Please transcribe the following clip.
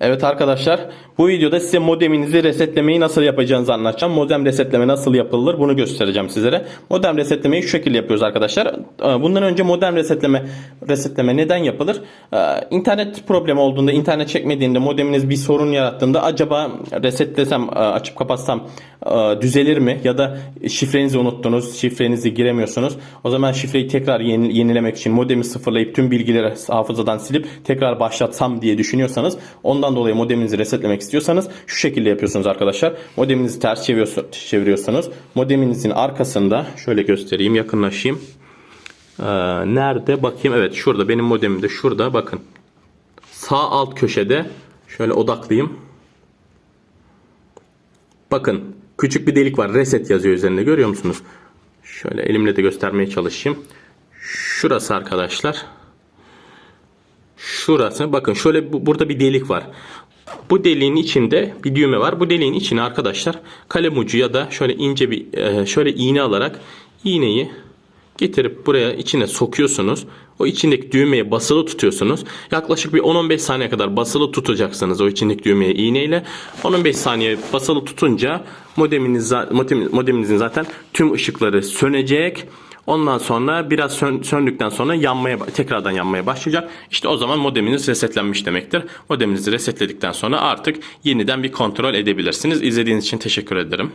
Evet arkadaşlar bu videoda size modeminizi resetlemeyi nasıl yapacağınızı anlatacağım. Modem resetleme nasıl yapılır bunu göstereceğim sizlere. Modem resetlemeyi şu şekilde yapıyoruz arkadaşlar. Ee, Bundan önce modem resetleme resetleme neden yapılır? Ee, İnternet problemi olduğunda, internet çekmediğinde, modeminiz bir sorun yarattığında acaba resetlesem, e, açıp kapatsam düzelir mi? Ya da şifrenizi unuttunuz, şifrenizi giremiyorsunuz. O zaman şifreyi tekrar yeni- yenilemek için modemi sıfırlayıp tüm bilgileri hafızadan silip tekrar başlatsam diye düşünüyorsanız ondan dolayı modeminizi resetlemek istiyorsanız şu şekilde yapıyorsunuz arkadaşlar. Modeminizi ters çeviriyorsun- çeviriyorsunuz. Modeminizin arkasında şöyle göstereyim, yakınlaşayım. Ee, nerede? Bakayım. Evet şurada benim modemim de şurada bakın. Sağ alt köşede şöyle odaklayayım. Bakın küçük bir delik var. Reset yazıyor üzerinde görüyor musunuz? Şöyle elimle de göstermeye çalışayım. Şurası arkadaşlar. Şurası bakın şöyle bu- burada bir delik var. Bu deliğin içinde bir düğme var. Bu deliğin içine arkadaşlar kalem ucu ya da şöyle ince bir e, şöyle iğne alarak iğneyi getirip buraya içine sokuyorsunuz. O içindeki düğmeye basılı tutuyorsunuz. Yaklaşık bir 10-15 saniye kadar basılı tutacaksınız o içindeki düğmeye iğneyle. 10-15 saniye basılı tutunca modeminiz, modeminizin zaten tüm ışıkları sönecek. Ondan sonra biraz sön- söndükten sonra yanmaya tekrardan yanmaya başlayacak. İşte o zaman modeminiz resetlenmiş demektir. Modeminizi resetledikten sonra artık yeniden bir kontrol edebilirsiniz. İzlediğiniz için teşekkür ederim.